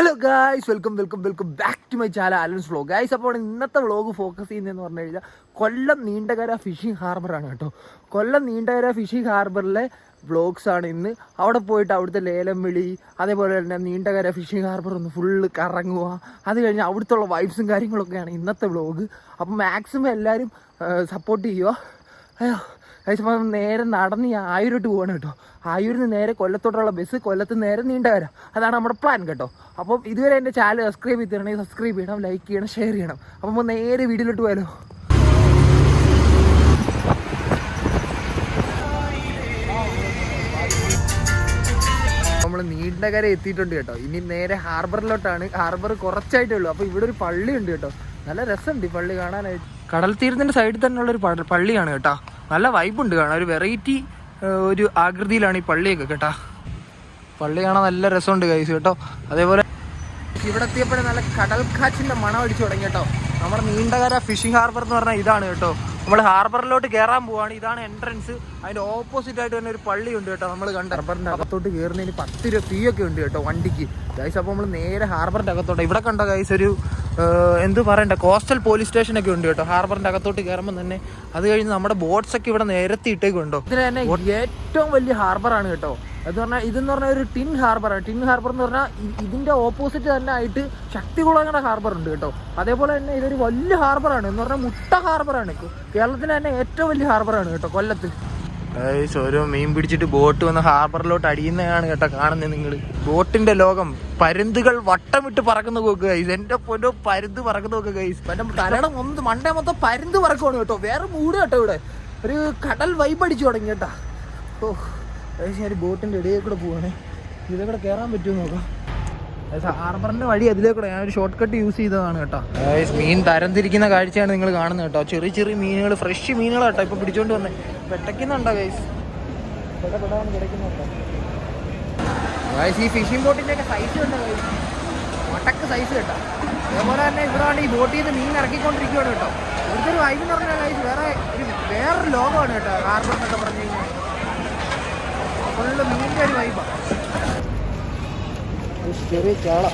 Hello guys welcome welcome welcome back to my channel Alan's vlog guys അപ്പോൾ ഇന്നത്തെ vlog focus ചെയ്യുന്നതെന്ന് പറഞ്ഞു കഴിഞ്ഞാൽ കൊല്ലം നീണ്ടകര ഫിഷിംഗ് ഹാർബറാണ് കേട്ടോ. കൊല്ലം നീണ്ടകര ഫിഷിംഗ് ഹാർബറിലെ വ്ളോഗ്സ് ആണ് ഇന്ന്. അവിടെ പോയിട്ട് അവിടുത്തെ ലേലം വിളി അതേപോലെ തന്നെ നീണ്ടകര ഫിഷിംഗ് ഹാർബർ ഒന്ന് ഫുള്ള് കറങ്ങുക അത് കഴിഞ്ഞ് അവിടുത്തെ വൈബ്സും കാര്യങ്ങളൊക്കെയാണ് ഇന്നത്തെ വ്ളോഗ് അപ്പം മാക്സിമം എല്ലാവരും സപ്പോർട്ട് ചെയ്യുക. അയ്യോ കഴിച്ച് അപ്പം നേരെ നടന്ന് ഈ ആയൂരോട്ട് പോകണം കേട്ടോ. ആയൂരിൽ നിന്ന് നേരെ കൊല്ലത്തോട്ടുള്ള ബസ് കൊല്ലത്ത് നേരെ നീണ്ട വരാം. അതാണ് നമ്മുടെ പ്ലാൻ കേട്ടോ. അപ്പോൾ ഇതുവരെ എന്റെ ചാനൽ സബ്സ്ക്രൈബ് ചെയ്ത് തരണമെങ്കിൽ സബ്സ്ക്രൈബ് ചെയ്യണം ലൈക്ക് ചെയ്യണം ഷെയർ ചെയ്യണം. നമ്മൾ നേരെ വീഡിയോയിലോട്ട് പോയാലോ? നമ്മൾ നീണ്ടകര എത്തിയിട്ടുണ്ട് കേട്ടോ. ഇനി നേരെ ഹാർബറിലോട്ടാണ്. ഹാർബർ കുറച്ചായിട്ടേ ഉള്ളൂ. അപ്പോൾ ഇവിടെ ഒരു പള്ളി ഉണ്ട് കേട്ടോ. നല്ല രസമുണ്ട് ഈ പള്ളി കാണാനായിട്ട്. കടൽ തീരത്തിന്റെ സൈഡിൽ തന്നെയുള്ള ഒരു പള്ളിയാണ് കേട്ടോ. നല്ല വൈബുണ്ട് കാണാൻ. ഒരു വെറൈറ്റി ഒരു ആകൃതിയിലാണ് ഈ പള്ളിയൊക്കെ കേട്ടാ. പള്ളി കാണാൻ നല്ല രസമുണ്ട് കൈസ് കേട്ടോ. അതേപോലെ ഇവിടെ എത്തിയപ്പോഴേ നല്ല കടൽ മണം അടിച്ചു തുടങ്ങി കേട്ടോ. നമ്മുടെ നീണ്ടകര ഫിഷിംഗ് ഹാർബർ എന്ന് പറഞ്ഞാൽ ഇതാണ് കേട്ടോ. നമ്മൾ ഹാർബറിലോട്ട് കയറാൻ പോവാണ്. ഇതാണ് എൻട്രൻസ് അതിന്റെ ഓപ്പോസിറ്റ് ആയിട്ട് തന്നെ ഒരു പള്ളി ഉണ്ട് കേട്ടോ നമ്മൾ കണ്ട. ഹാർബറിന്റെ അകത്തോട്ട് കയറുന്നതിന് പത്ത് രൂപ ഫീ ഒക്കെ ഉണ്ട് കേട്ടോ വണ്ടിക്ക്. ഗൈസ് അപ്പോൾ നമ്മൾ നേരെ ഹാർബറിന്റെ അകത്തോട്ട്. ഇവിടെ കണ്ടോ ഗൈസ് ഒരു എന്ത് പറയണ്ട കോസ്റ്റൽ പോലീസ് സ്റ്റേഷൻ ഒക്കെ ഉണ്ട് കേട്ടോ. ഹാർബറിന്റെ അകത്തോട്ട് കയറുമ്പോൾ തന്നെ അത് കഴിഞ്ഞ് നമ്മുടെ ബോട്ട്സ് ഒക്കെ ഇവിടെ നേരത്തെ ഇട്ടേക്കുണ്ടോ? ഇതിന് തന്നെ ഏറ്റവും വലിയ ഹാർബറാണ് കേട്ടോ. അത് പറഞ്ഞാൽ ഇതെന്ന് പറഞ്ഞാൽ ഒരു ടിൻ ഹാർബറാണ് ടിൻ ഹാർബർ എന്ന് പറഞ്ഞാൽ ഇതിന്റെ ഓപ്പോസിറ്റ് തന്നെ ആയിട്ട് ശക്തികുളങ്ങര ഹാർബർ ഉണ്ട് കേട്ടോ. അതേപോലെ തന്നെ ഇതൊരു വലിയ ഹാർബറാണ് എന്ന് പറഞ്ഞാൽ മുട്ട ഹാർബറാണ് കേരളത്തിലെ തന്നെ ഏറ്റവും വലിയ ഹാർബറാണ് കേട്ടോ കൊല്ലത്ത്. ഒരു മീൻ പിടിച്ചിട്ട് ബോട്ട് വന്ന് ഹാർബറിലോട്ട് അടിയുന്നതാണ് കേട്ടോ കാണുന്നത് നിങ്ങൾ ബോട്ടിന്റെ ലോകം പരുന്തുകൾ വട്ടമിട്ട് പറക്കുന്ന നോക്ക് ഗൈസ് എന്റെ പൊന്നോ പരുന്ത് പറക്കുന്ന നോക്ക് ഗൈസ് എന്റെ തലയുടെ മൊത്തം മണ്ടേ മൊത്തം പരുന്ത് പറക്കുവാണ് കേട്ടോ. വേറെ മൂട് കേട്ടോ ഇവിടെ. ഒരു കടൽ വൈബ് അടിച്ചു തുടങ്ങി കേട്ടാ. ഓ ഞാൻ ബോട്ടിന്റെ ഇടയിൽ കൂടെ പോവാണേ. ഇതേ കൂടെ കയറാൻ പറ്റുമോ നോക്കാം. ഹാർബറിന്റെ വഴി അതിലേക്കൂടെ ഞാൻ ഒരു ഷോർട്ട് കട്ട് യൂസ് ചെയ്തതാണ് കേട്ടോ. മീൻ തരംതിരിക്കുന്ന കാഴ്ചയാണ് നിങ്ങൾ കാണുന്നത് കേട്ടോ. ചെറിയ ചെറിയ മീനുകൾ ഫ്രഷ് മീനുകൾ കേട്ടോ ഇപ്പൊ പിടിച്ചോണ്ട് വന്നേ. പെട്ടക്കുന്നുണ്ടോ ഗൈസ് ഈ ഫിഷിംഗ് ബോട്ടിന്റെ ഒക്കെ സൈസ് ഉണ്ട് ഗൈസ് സൈസ് കേട്ടോ. അതേപോലെ തന്നെ ഇവിടെ ആണ് ഈ ബോട്ടിൽ നിന്ന് മീൻ ഇറക്കിക്കൊണ്ടിരിക്കുകയാണ് കേട്ടോ. ഇവിടുത്തെ ഒരു വൈബ് എന്ന് പറഞ്ഞാൽ ഗൈസ് വേറെ ഒരു വേറൊരു ലോകമാണ് കേട്ടോ ഹാർബർ എന്നൊക്കെ പറഞ്ഞു കഴിഞ്ഞാൽ. ഫുള്ള് മീനിന്റെ ഒരു വൈബാണ് ചെറിയ ചാള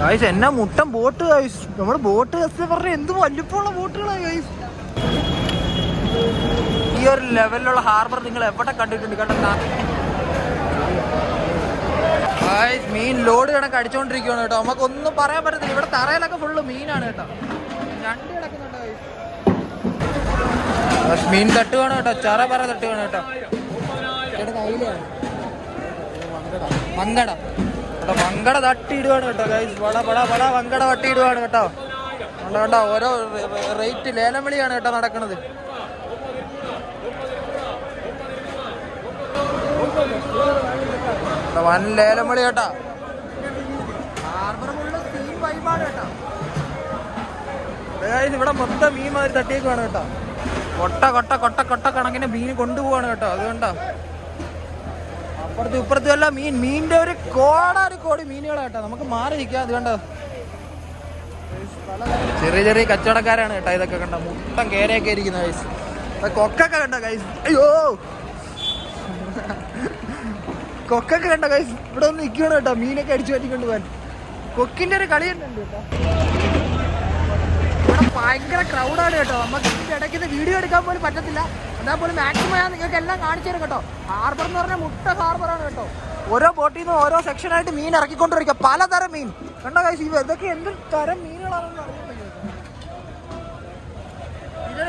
ഗൈസ് എന്നാ മുട്ടൻ ബോട്ട് ഗൈസ്. നമ്മുടെ ബോട്ട് പറഞ്ഞ എന്ത് വലുപ്പമുള്ള ബോട്ടുകളാണ് ഗൈസ്. ഈ ഒരു ലെവലിലുള്ള ഹാർബർ നിങ്ങൾ എവിടെ കണ്ടിട്ടുണ്ട്? കേട്ടോ മീൻ ലോഡ് കണക്ക് അടിച്ചോണ്ടിരിക്കുകയാണ് കേട്ടോ. നമുക്ക് ഒന്നും പറയാൻ പറ്റത്തില്ല. ഇവിടെ തറയിലൊക്കെ ഫുള്ള് മീനാണ് കേട്ടോ. രണ്ട് കിടക്കുന്നുണ്ട് മീൻ തട്ടുകയാണ് കേട്ടോ. ചറ പറ തട്ടുകയാണ് കേട്ടോ. കയ്യിലാണ്. മങ്കട. കേട്ടോ മങ്കട തട്ടിയിടുവാണ് കേട്ടോ ഗൈസ് വട വട വട വങ്കട തട്ടിയിടുവാണ് കേട്ടോ. കണ്ടോ കണ്ടോ ഓരോ റേറ്റ് ലേലം വിളിയാണ് കേട്ടോ നടക്കുന്നത്. വൻ ലേലം വിളി കേട്ടാ. ഇവിടെ മൊത്തം മീൻ മാതിരി തട്ടിയേക്കുവാണ് കേട്ടോ. കൊട്ട കൊട്ട കൊട്ട കൊട്ട കണക്കിന് മീൻ കൊണ്ടുപോവാണ് കേട്ടോ അതുകൊണ്ടാ അപ്പുറത്തും ഇപ്പുറത്തും എല്ലാം മീൻ. മീനിന്റെ ഒരു കോടാരി കോടി മീനുകളാട്ടോ നമുക്ക് മാറി നിൽക്കാം അത് കണ്ടോ? ചെറിയ ചെറിയ കച്ചവടക്കാരാണ് കേട്ടോ ഇതൊക്കെ കണ്ട? മുട്ടം കേരയൊക്കെ ഇരിക്കുന്ന കൈസ് കൊക്കൊക്കെ കണ്ട കൈസ് അയ്യോ! കൊക്കൊക്കെ കണ്ട കൈസ് ഇവിടെ ഒന്ന് നിൽക്കണം കേട്ടോ. മീനൊക്കെ അടിച്ചു പറ്റിക്കൊണ്ട് പോകാൻ. കൊക്കിന്റെ ഒരു കളി തന്നെ കേട്ടോ. ഇവിടെ ഭയങ്കര ക്രൗഡാണ് കേട്ടോ. നമുക്ക് ഇടയ്ക്ക് വീഡിയോ എടുക്കാൻ പോലും പറ്റത്തില്ല. എന്നാൽ പോലും മാക്സിമം ഞാൻ നിങ്ങൾക്ക് എല്ലാം കാണിച്ചു തരും കേട്ടോ. ഹാർബർ എന്ന് പറഞ്ഞാൽ മുട്ട ഹാർബറാണ് കേട്ടോ. ഓരോ ബോട്ടിൽ നിന്ന് ഓരോ സെക്ഷനായിട്ട് മീൻ ഇറക്കിക്കൊണ്ടിരിക്കുക പലതരം മീൻ. കണ്ടോ കൈ ഇവ ഇതൊക്കെ എന്ത് തരം മീനുകളാണെന്ന് അറിയാൻ.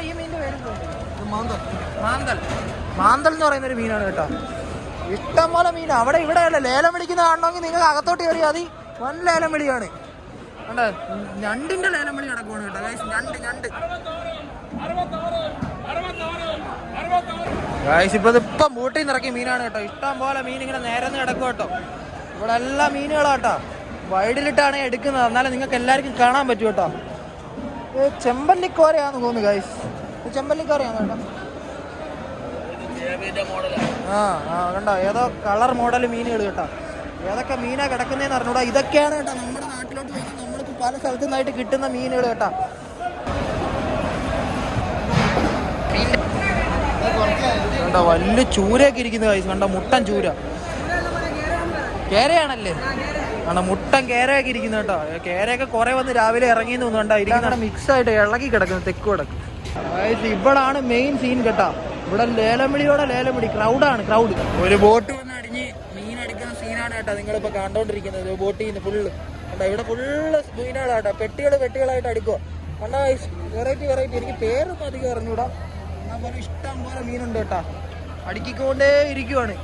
ഈ മീനിന്റെ മാന്തൽ. മാന്തൽ. മാന്തൽ എന്ന് പറയുന്ന ഒരു മീനാണ് കേട്ടോ. ഇഷ്ടം പോലെ മീൻ അവിടെ ഇവിടെ അല്ല ലേലം വിളിക്കുന്ന കാണണമെങ്കിൽ നിങ്ങൾക്ക് അകത്തോട്ട് കയറി അതി വൻ ലേലം വിളിയാണ്. കണ്ടോ? ഞണ്ടിന്റെ ലേലം വിളി നടക്കുവാണ് കേട്ടോ. ഞണ്ട് ഞണ്ട്. ഇപ്പൊ ഇപ്പൊ ബോട്ടിൽ നിന്ന് ഇറക്കിയ മീനാണ് കേട്ടോ. ഇഷ്ടം പോലെ മീൻ ഇങ്ങനെ നേരെ കിടക്കും കേട്ടോ. ഇവിടെ എല്ലാ മീനുകളാ കേട്ടോ. വൈഡിലിട്ടാണ് എടുക്കുന്നത്. എന്നാലും നിങ്ങൾക്ക് എല്ലാവർക്കും കാണാൻ പറ്റും കേട്ടോ. ചെമ്പല്ലിക്കോരയാന്ന് തോന്നുന്നു ഗൈസ് ചെമ്പല്ലിക്കോരയാന്ന് കേട്ടോ. ആ ആ കണ്ടോ? ഏതോ കളർ മോഡൽ മീനുകൾ കേട്ടോ. ഏതൊക്കെ മീനാ കിടക്കുന്നതെന്ന് അറിഞ്ഞൂടാ. ഇതൊക്കെയാണ് കേട്ടോ നമ്മുടെ നാട്ടിലോട്ട് വരുന്നത് നമ്മൾക്ക് പല സ്ഥലത്തു നിന്നായിട്ട് കിട്ടുന്ന മീനുകൾ കേട്ടോ. കണ്ടോ? വലിയ ചൂരയൊക്കെ ഇരിക്കുന്ന കൈസ് കണ്ട? മുട്ടൻ ചൂര. കേരയാണല്ലേ? ആണ് മുട്ടൻ കേരയൊക്കെ ഇരിക്കുന്നു കേട്ടോ. കേരയൊക്കെ കുറെ വന്ന് രാവിലെ ഇറങ്ങി തോന്നുന്നുണ്ടോ. ഇരിക്കുന്ന മിക്സ് ആയിട്ട് ഇളകി കിടക്കുന്നു തെക്ക് കിടക്കും ഇവിടാണ് മെയിൻ സീൻ കേട്ടോ. ഇവിടെ ലേലമിടിയോടെ ലേലമിടി ക്രൗഡാണ് ക്രൗഡ് ഒരു ബോട്ട് വന്ന് അടിഞ്ഞ് മീൻ അടിക്കുന്ന സീനാണ് കേട്ടോ നിങ്ങളിപ്പോ കണ്ടോണ്ടിരിക്കുന്നത്. ബോട്ടിൽ നിന്ന് ഫുള്ള് കണ്ടോ? ഇവിടെ ഫുള്ള് മീനുകളാട്ടോ പെട്ടികൾ പെട്ടികളായിട്ട് അടിക്കുക കണ്ടോ വെറൈറ്റി വെറൈറ്റി എനിക്ക് പേരൊന്നും അധികം അറിഞ്ഞൂടാ. പോലെ ഇഷ്ടം പോലെ മീനുണ്ട് കേട്ടാ. അടുക്കിക്കൊണ്ടേ ഇരിക്കുവാണ്.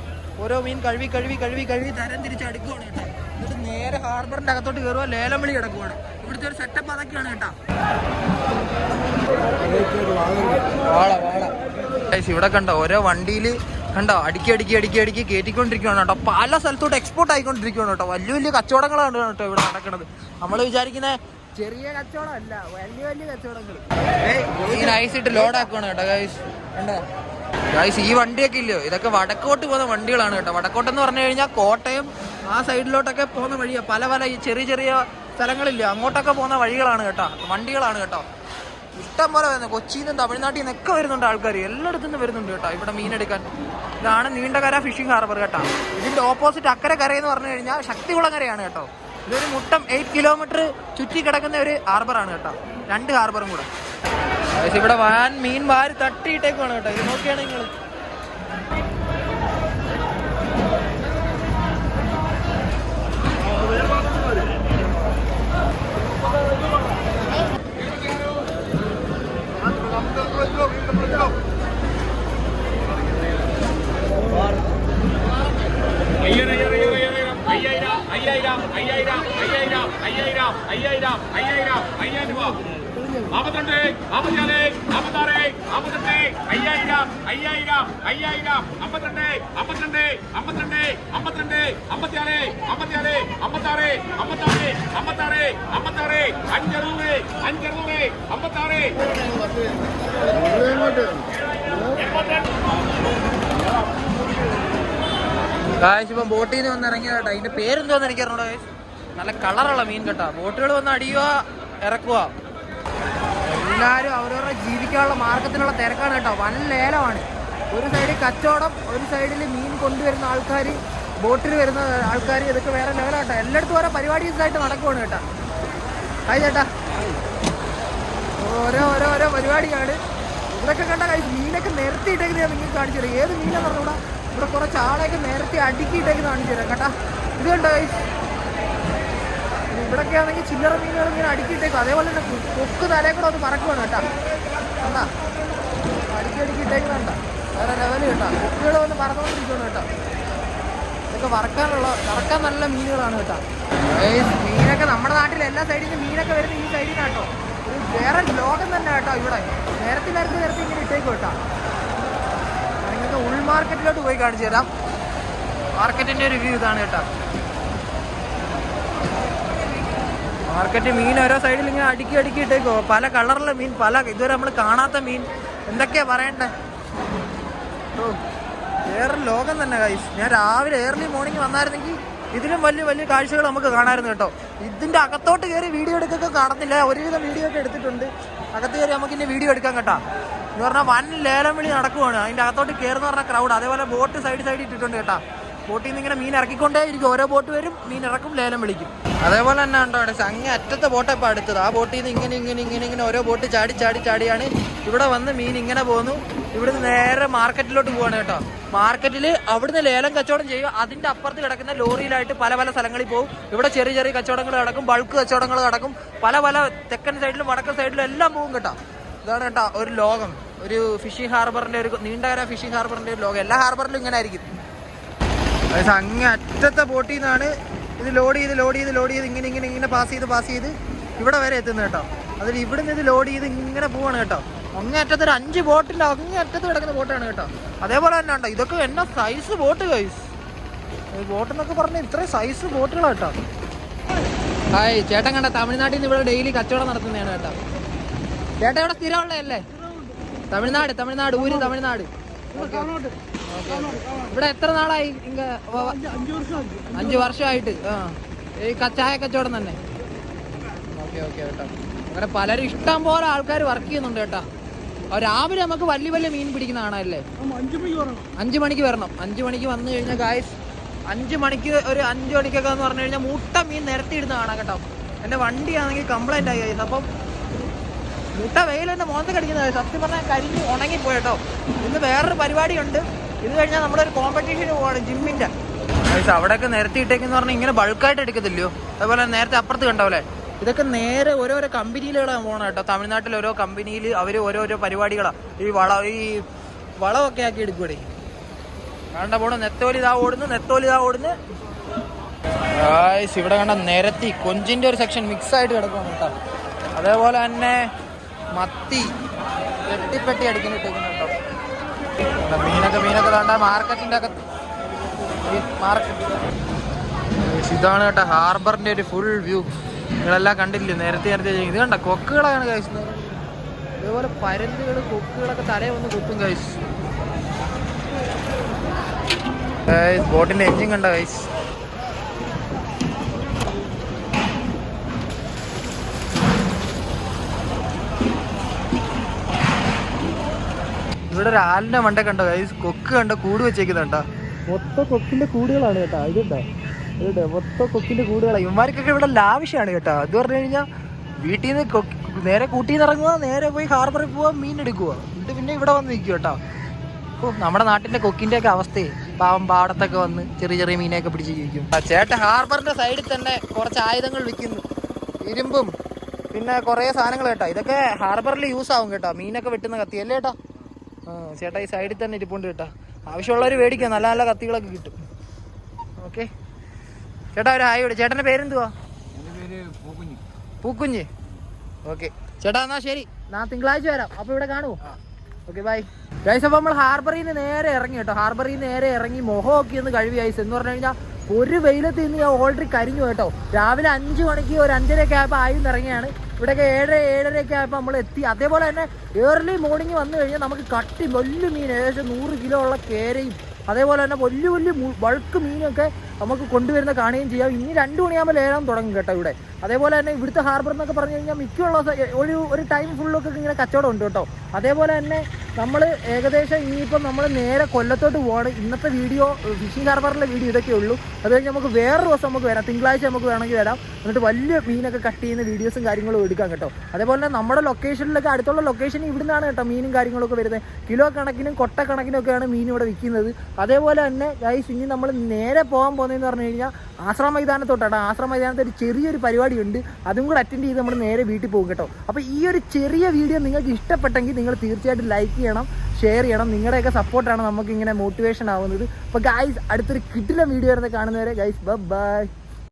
ഓരോ മീൻ കഴുകി കഴുകി കഴുകി കഴുകി തരം തിരിച്ച് അടുക്കുവാണ് കേട്ടോ. എന്നിട്ട് നേരെ ഹാർബറിന്റെ അകത്തോട്ട് കയറുക ലേലം വിളി കിടക്കുവാണ്. ഇവിടുത്തെ ഒരു സെറ്റപ്പ് അതൊക്കെയാണ് കേട്ടാ. ഇവിടെ കണ്ടോ ഓരോ വണ്ടിയിൽ കണ്ടോ അടുക്കി അടുക്കി അടുക്കി അടുക്കി കയറ്റിക്കൊണ്ടിരിക്കുകയാണ് കേട്ടോ. പല സ്ഥലത്തോട്ട് എക്സ്പോർട്ട് ആയിക്കൊണ്ടിരിക്കുകയാണ് കേട്ടോ. വലിയ വലിയ കച്ചവടങ്ങളാണ് കേട്ടോ ഇവിടെ നടക്കുന്നത് നമ്മൾ വിചാരിക്കുന്ന ചെറിയ കച്ചവടം അല്ല വലിയ വലിയ കച്ചവടങ്ങൾ ഈ ആക്കുവാണ് കേട്ടോ ഗൈസ് ഈ വണ്ടിയൊക്കെ ഇല്ലയോ? ഇതൊക്കെ വടക്കോട്ട് പോകുന്ന വണ്ടികളാണ് കേട്ടോ. വടക്കോട്ട് എന്ന് പറഞ്ഞു കഴിഞ്ഞാൽ കോട്ടയം ആ സൈഡിലോട്ടൊക്കെ പോകുന്ന വഴിയോ. പല പല ഈ ചെറിയ ചെറിയ സ്ഥലങ്ങളില്ല അങ്ങോട്ടൊക്കെ പോകുന്ന വഴികളാണ് കേട്ടോ. വണ്ടികളാണ് കേട്ടോ. ഇഷ്ടം പോലെ വരുന്നത് കൊച്ചിയിൽ നിന്നും തമിഴ്നാട്ടിൽ നിന്നൊക്കെ വരുന്നുണ്ട് ആൾക്കാർ എല്ലായിടത്തു നിന്ന് വരുന്നുണ്ട് കേട്ടോ. ഇവിടെ മീനെടുക്കാൻ ഇതാണ് നീണ്ടകര ഫിഷിംഗ് ഹാർബർ കേട്ടോ. ഇതിന്റെ ഓപ്പോസിറ്റ് അക്കരെ കരയെന്ന് പറഞ്ഞു കഴിഞ്ഞാൽ ശക്തികുളങ്ങരയാണ് കേട്ടോ. ഇതൊരു മുട്ടം എയ്റ്റ് കിലോമീറ്റർ ചുറ്റി കിടക്കുന്ന ഒരു ഹാർബറാണ് കേട്ടോ. രണ്ട് ഹാർബറും കൂടെ. ഇവിടെ വാൻ മീൻ വാരി തട്ടിയിട്ടേക്കാണ് കേട്ടോ. ഇത് നോക്കിയാണ് നിങ്ങൾ അയ്യായിരം അമ്പത്തിരണ്ട് അമ്പത്തിരണ്ട് അമ്പത്തിരണ്ട് അമ്പത്തിരണ്ട് അമ്പത്തിയാറ് അമ്പത്തിയാറ് അമ്പത്താറ് അമ്പത്താറ് അമ്പത്താറ് അമ്പത്താറ് അഞ്ചറുന്നൂറ് അഞ്ചറുന്നൂറ് അമ്പത്താറ്. കാശ് ഇപ്പം ബോട്ടിൽ നിന്ന് വന്ന് ഇറങ്ങിയ കേട്ടോ. അതിന്റെ പേരെന്തോന്ന് എനിക്കറിഞ്ഞൂടാ നല്ല കളറുള്ള മീൻ കേട്ടോ. ബോട്ടുകൾ വന്ന് അടിയുക ഇറക്കുക. എല്ലാവരും അവരവരുടെ ജീവിക്കാനുള്ള മാർഗത്തിനുള്ള തിരക്കാണ് കേട്ടോ. വൻ ലേലമാണ്. ഒരു സൈഡിൽ കച്ചവടം ഒരു സൈഡിൽ മീൻ കൊണ്ടുവരുന്ന ആൾക്കാർ ബോട്ടിൽ വരുന്ന ആൾക്കാർ ഇതൊക്കെ വേറെ ലെവലാട്ടോ എല്ലായിടത്തും ഓരോ പരിപാടീസായിട്ട് നടക്കുവാണ് കേട്ടോ. ഹായ് ചേട്ടാ. ഓരോ ഓരോ ഓരോ പരിപാടിയാണ്. ഇതൊക്കെ കണ്ട കഴിച്ച് മീനൊക്കെ നിരത്തിയിട്ടേക്ക് ഞാൻ നിങ്ങൾക്ക് കാണിച്ചു തരാം ഏത് മീനാണെന്ന് പറഞ്ഞൂടാ ഇവിടെ? കുറച്ച് ആളെയൊക്കെ നിരത്തി അടുക്കിയിട്ടേക്ക് കാണിച്ചു തരാം കേട്ടാ ഇത് കണ്ടോ? ഇവിടൊക്കെ ആണെങ്കിൽ ചില്ലറ മീനുകൾ ഇങ്ങനെ അടുക്കിയിട്ടേക്കും അതേപോലെ തന്നെ കൊക്ക് തലേ കൂടെ ഒന്ന് പറക്കുവാണ് കേട്ടാ. കണ്ടാ? അടുക്കി അടുക്കിയിട്ടേക്കുന്നുണ്ട വേറെ ലെവൽ കേട്ടോ. കുപ്പികൾ വന്ന് പറന്നുകൊണ്ടിരിക്കുകയാണ് കേട്ടോ. ഇതൊക്കെ വറക്കാനുള്ള വറക്കാൻ നല്ല മീനുകളാണ് കേട്ടോ. മീനൊക്കെ നമ്മുടെ നാട്ടിൽ എല്ലാ സൈഡിൽ നിന്ന് മീനൊക്കെ വരുന്ന ഈ സൈഡിൽ കേട്ടോ. വേറെ ലോകം തന്നെ കേട്ടോ ഇവിടെ. നേരത്തെ നേരത്തെ നേരത്തെ ഇങ്ങനെ ഇട്ടേക്കും കേട്ടോ. നിങ്ങൾക്ക് ഉൾമാർക്കറ്റിലോട്ട് പോയി കാണിച്ചു തരാം. മാർക്കറ്റിന്റെ ഒരു വ്യൂ ഇതാണ് കേട്ടോ. മാർക്കറ്റ് മീൻ ഓരോ സൈഡിൽ ഇങ്ങനെ അടുക്കി അടുക്കി ഇട്ടേക്കോ പല കളറിലെ മീൻ പല ഇതുവരെ നമ്മൾ കാണാത്ത മീൻ. എന്തൊക്കെയാ പറയണ്ടേ? വേറെ ലോകം തന്നെ കൈസ് ഞാൻ രാവിലെ ഏർലി മോർണിംഗ് വന്നായിരുന്നെങ്കിൽ ഇതിലും വലിയ വലിയ കാഴ്ചകൾ നമുക്ക് കാണാമായിരുന്നു കേട്ടോ. ഇതിന്റെ അകത്തോട്ട് കയറി വീഡിയോ എടുക്കൊക്കെ കാണത്തില്ല. ഒരുവിധം വീഡിയോ ഒക്കെ എടുത്തിട്ടുണ്ട്. അകത്ത് കയറി നമുക്ക് ഇനി വീഡിയോ എടുക്കാൻ കേട്ടോ. എന്ന് പറഞ്ഞാൽ വൻ ലേലം വിളി നടക്കുവാണ്. അതിന്റെ അകത്തോട്ട് കയറുന്ന പറഞ്ഞ ക്രൗഡ് അതേപോലെ ബോട്ട് സൈഡ് സൈഡ് ഇട്ടിട്ടുണ്ട് കേട്ടോ. ബോട്ടിൽ നിന്ന് ഇങ്ങനെ മീൻ ഇറക്കിക്കൊണ്ടേ ഇരിക്കും ഓരോ ബോട്ട് വരും മീൻ ഇറക്കും ലേലം വിളിക്കും. അതേപോലെ തന്നെ ഉണ്ടോ അവിടെ അങ്ങേ അറ്റത്തെ ബോട്ട് ഇപ്പോൾ അടുത്തത്. ആ ബോട്ടിൽ നിന്ന് ഇങ്ങനെ ഇങ്ങനെ ഇങ്ങനെ ഇങ്ങനെ ഓരോ ബോട്ട് ചാടി ചാടി ചാടിയാണ്. ഇവിടെ വന്ന് മീൻ ഇങ്ങനെ പോകുന്നു ഇവിടുന്ന് നേരെ മാർക്കറ്റിലോട്ട് പോവാണ് കേട്ടോ. മാർക്കറ്റിൽ അവിടുന്ന് ലേലം കച്ചവടം ചെയ്യും. അതിന്റെ അപ്പുറത്ത് കിടക്കുന്ന ലോറിയിലായിട്ട് പല പല സ്ഥലങ്ങളിൽ പോകും. ഇവിടെ ചെറിയ ചെറിയ കച്ചവടങ്ങൾ നടക്കും. ബൾക്ക് കച്ചവടങ്ങൾ നടക്കും. പല പല തെക്കൻ സൈഡിലും വടക്കൻ സൈഡിലും എല്ലാം പോകും കേട്ടോ. ഇതാണ് കേട്ടോ ഒരു ലോകം. ഒരു ഫിഷിംഗ് ഹാർബറിന്റെ ഒരു നീണ്ടകര ഫിഷിംഗ് ഹാർബറിന്റെ ഒരു ലോകം. എല്ലാ ഹാർബറിലും ഇങ്ങനെ ആയിരിക്കും. അങ്ങ് അറ്റത്തെ ബോട്ടിൽ നിന്നാണ് ഇത് ലോഡ് ചെയ്ത് ലോഡ് ചെയ്ത് ലോഡ് ചെയ്ത് ഇങ്ങനെ ഇങ്ങനെ ഇങ്ങനെ പാസ് ചെയ്ത് പാസ് ചെയ്ത് ഇവിടെ വരെ എത്തുന്നു കേട്ടോ. അതിൽ ഇവിടെ നിന്ന് ഇത് ലോഡ് ചെയ്ത് ഇങ്ങനെ പോവാണ് കേട്ടോ. അങ്ങേ അറ്റത്ത് ഒരു അഞ്ച് ബോട്ടിന്റെ അങ്ങേ അറ്റത്ത് കിടക്കുന്ന ബോട്ടാണ് കേട്ടോ. അതേപോലെ തന്നെ ഉണ്ടോ? ഇതൊക്കെ എന്നാ സൈസ് ബോട്ട് കൈസ് ബോട്ട് എന്നൊക്കെ പറഞ്ഞാൽ ഇത്രയും സൈസ് ബോട്ടുകളാണ് കേട്ടോ. ഹായ് ചേട്ടൻ കണ്ട തമിഴ്നാട്ടിൽ നിന്ന് ഇവിടെ ഡെയിലി കച്ചവടം നടത്തുന്നതാണ് കേട്ടോ. ചേട്ടൻ ഇവിടെ സ്ഥിരമുള്ളതല്ലേ? തമിഴ്നാട് തമിഴ്നാട് ഊര് തമിഴ്നാട്. ഇവിടെ എത്ര നാളായി? അഞ്ചു വർഷമായിട്ട് ഈ കച്ചായ ചായ കച്ചവടം തന്നെ. ഓക്കെ ഓക്കെ കേട്ടോ. അങ്ങനെ പലരും ഇഷ്ടം പോലെ ആൾക്കാർ വർക്ക് ചെയ്യുന്നുണ്ട് കേട്ടോ. രാവിലെ നമുക്ക് വലിയ വലിയ മീൻ പിടിക്കുന്ന കാണാല്ലേ അഞ്ചു മണിക്ക് വരണം. അഞ്ചു മണിക്ക് വന്നു കഴിഞ്ഞാൽ ഗായ്സ് അഞ്ച് മണിക്ക് ഒരു അഞ്ച് മണിക്കൊക്കെ എന്ന് പറഞ്ഞു കഴിഞ്ഞാൽ മുട്ട മീൻ നിരത്തിയിടുന്ന കാണാം കേട്ടോ. എന്റെ വണ്ടിയാണെങ്കിൽ കംപ്ലൈന്റ് ആയി ഗൈസ് അപ്പം മുട്ട വെയിൽ എന്റെ മോന്ത കടിക്കുന്നത് സത്യം പറഞ്ഞാൽ കരിഞ്ഞ് ഉണങ്ങിപ്പോയി കേട്ടോ. ഇന്ന് വേറൊരു പരിപാടിയുണ്ട്. ഇത് കഴിഞ്ഞാൽ നമ്മളൊരു കോമ്പറ്റീഷന് പോവാണ് ജിമ്മിന്റെ അവിടെയൊക്കെ നിരത്തിയിട്ടേക്കെന്ന് പറഞ്ഞാൽ ഇങ്ങനെ ബൾക്കായിട്ട് എടുക്കത്തില്ലയോ? അതുപോലെ നേരത്തെ അപ്പുറത്ത് കണ്ടാവല്ലേ ഇതൊക്കെ നേരെ ഓരോരോ കമ്പനിയിലാണ് പോകണം കേട്ടോ. തമിഴ്നാട്ടിൽ ഓരോ കമ്പനിയിൽ അവർ ഓരോരോ പരിപാടികളാണ് ഈ വള ഈ വളമൊക്കെ ആക്കി എടുക്കൂടെ കണ്ട പോണു നെത്തോലി ഇതാ ഓടുന്നു നെത്തോലി ഇതാ ഓടുന്നു. ഇവിടെ കണ്ട നിരത്തി കൊഞ്ചിന്റെ ഒരു സെക്ഷൻ മിക്സ് ആയിട്ട് കിടക്കുന്നു കേട്ടോ. അതേപോലെ തന്നെ മത്തി വെട്ടിപ്പെട്ടി അടിക്കുന്നിട്ടേക്കുന്നു കേട്ടോ. മീനൊക്കെ മീനൊക്കെ വേണ്ട. മാർക്കറ്റിന്റെ അകത്ത്. മാർക്കറ്റ് ഇതാണ് കേട്ടോ ഹാർബറിന്റെ ഒരു ഫുൾ വ്യൂ നിങ്ങളെല്ലാം കണ്ടില്ലേ? നേരത്തെ നേരത്തെ. ഇത് കണ്ട? കൊക്കുകളാണ് കഴിച്ചത് ഇതേപോലെ പരന്തുകൾ കൊക്കുകളൊക്കെ തലേ വന്ന് കുത്തും കഴിച്ചു ബോട്ടിന്റെ എഞ്ചിൻ കണ്ട കഴിച്ചു ഇവിടെ ഒരു ആലിന്റെ മണ്ട കണ്ടോ? ഗൈസ് കൊക്ക് കണ്ടോ? കൂട് വെച്ചേക്കുന്നുണ്ടോ മൊത്തം കൊക്കിന്റെ കൂടുകളാണ് കേട്ടോ. ഇതുണ്ടോ ഇതുണ്ട് മൊത്തം കൊക്കിന്റെ കൂടുകളാണ് ഇവന്മാർക്കൊക്കെ ഇവിടെ ലാവിഷാണ് കേട്ടോ. അത് പറഞ്ഞു കഴിഞ്ഞാൽ വീട്ടിൽ നിന്ന് നേരെ കൂട്ടിന്ന് ഇറങ്ങുക നേരെ പോയി ഹാർബറിൽ പോവാ മീൻ എടുക്കുക എന്നിട്ട് പിന്നെ ഇവിടെ വന്ന് നിൽക്കുക കേട്ടോ. ഓ നമ്മുടെ നാട്ടിന്റെ കൊക്കിന്റെ ഒക്കെ അവസ്ഥയെ പാവം പാടത്തൊക്കെ വന്ന് ചെറിയ ചെറിയ മീനെയൊക്കെ പിടിച്ച് ജീവിക്കും. ചേട്ടൻ ഹാർബറിന്റെ സൈഡിൽ തന്നെ കുറച്ച് ആയുധങ്ങൾ വിൽക്കുന്നു. ഇരുമ്പും പിന്നെ കുറേ സാധനങ്ങൾ കേട്ടോ. ഇതൊക്കെ ഹാർബറിൽ യൂസ് ആവും കേട്ടോ. മീനൊക്കെ വെട്ടുന്ന കത്തി അല്ലേ കേട്ടോ? ചേട്ടാ ഈ സൈഡിൽ തന്നെ ഇരിപ്പുണ്ട് കേട്ടോ. ആവശ്യമുള്ളവർ മേടിക്കാം. നല്ല നല്ല കത്തികളൊക്കെ കിട്ടും. ഓക്കെ. ചേട്ടാ ഒരു ഹായ് വിട് ചേട്ടന്റെ പേരെന്തുവാ? പൂക്കുഞ്ഞ്. ഓക്കെ. ചേട്ടാ എന്നാ ശരി. ഞാൻ തിങ്കളാഴ്ച വരാം. അപ്പോൾ ഇവിടെ കാണുമോ ഓക്കെ ബൈ ഗൈസ് അപ്പോൾ നമ്മൾ ഹാർബറിൽ നിന്ന് നേരെ ഇറങ്ങി കേട്ടോ. ഹാർബറിൽ നിന്ന് നേരെ ഇറങ്ങി മുഖമൊക്കെ ഒന്ന് കഴുകി ഐസ് എന്ന് പറഞ്ഞു കഴിഞ്ഞാൽ ഒരു വെയിലത്ത് ഇന്ന് ഞാൻ ഓൾറെഡി കരിഞ്ഞു കേട്ടോ. രാവിലെ അഞ്ച് മണിക്ക് ഒരു അഞ്ചര ആയപ്പോൾ ആയി ഇറങ്ങിയാണ് ഇവിടെയൊക്കെ ഏഴര ഏഴരയൊക്കെ ആയപ്പോൾ നമ്മൾ എത്തി. അതേപോലെ തന്നെ ഏർലി മോർണിംഗ് വന്നു കഴിഞ്ഞാൽ നമുക്ക് കട്ടി വലിയ മീൻ ഏകദേശം നൂറ് കിലോ ഉള്ള കേരയും അതേപോലെ തന്നെ വലിയ വലിയ ബൾക്ക് മീനൊക്കെ നമുക്ക് കൊണ്ടുവരുന്ന കാണുകയും ചെയ്യാം. ഇനി രണ്ട് മണിയാകുമ്പോൾ ലേലം തുടങ്ങും കേട്ടോ ഇവിടെ. അതേപോലെ തന്നെ ഇവിടുത്തെ ഹാർബർ എന്നൊക്കെ പറഞ്ഞു കഴിഞ്ഞാൽ മിക്കുള്ള ഒരു ഒരു ടൈം ഫുള്ളൊക്കെ ഇങ്ങനെ കച്ചവടം ഉണ്ട് കേട്ടോ. അതേപോലെ തന്നെ നമ്മൾ ഏകദേശം ഇനിയിപ്പം നമ്മൾ നേരെ കൊല്ലത്തോട്ട് പോവാണ്. ഇന്നത്തെ വീഡിയോ ഫിഷിംഗ് ഹാർബറിലെ വീഡിയോ ഇതൊക്കെ ഉള്ളൂ. അത് കഴിഞ്ഞ് നമുക്ക് വേറൊരു ദിവസം നമുക്ക് വരാം. തിങ്കളാഴ്ച നമുക്ക് വേണമെങ്കിൽ വരാം. എന്നിട്ട് വലിയ മീനൊക്കെ കട്ട് ചെയ്യുന്ന വീഡിയോസും കാര്യങ്ങളും എടുക്കാം കേട്ടോ. അതേപോലെ തന്നെ നമ്മുടെ ലൊക്കേഷനിലൊക്കെ അടുത്തുള്ള ലൊക്കേഷൻ ഇവിടുന്നാണ് കേട്ടോ മീനും കാര്യങ്ങളൊക്കെ വരുന്നത്. കിലോ കണക്കിനും കൊട്ട കണക്കിനൊക്കെയാണ് മീൻ ഇവിടെ വിൽക്കുന്നത്. അതേപോലെ തന്നെ ഗൈസ് ഇനി നമ്മൾ നേരെ പോകാൻ പോകുന്നതെന്ന് പറഞ്ഞു കഴിഞ്ഞാൽ ആശ്രമ മൈതാനത്തോട്ടാണ്. ആശ്രമ മൈതാനത്ത് ഒരു ചെറിയൊരു പരിപാടി ഉണ്ട് അതും കൂടെ അറ്റൻഡ് ചെയ്ത് നമ്മൾ നേരെ വീട്ടിൽ പോകും കേട്ടോ. അപ്പോൾ ഈ ഒരു ചെറിയ വീഡിയോ നിങ്ങൾക്ക് ഇഷ്ടപ്പെട്ടെങ്കിൽ നിങ്ങൾ തീർച്ചയായിട്ടും ലൈക്ക് ചെയ്യണം ഷെയർ ചെയ്യണം. നിങ്ങളുടെയൊക്കെ സപ്പോർട്ടാണ് നമുക്ക് ഇങ്ങനെ മോട്ടിവേഷൻ ആവുന്നത്. അപ്പോൾ ഗൈസ് അടുത്തൊരു കിട്ടില്ല വീഡിയോ വരുന്നത് കാണുന്നവരെ ഗൈസ് ബൈ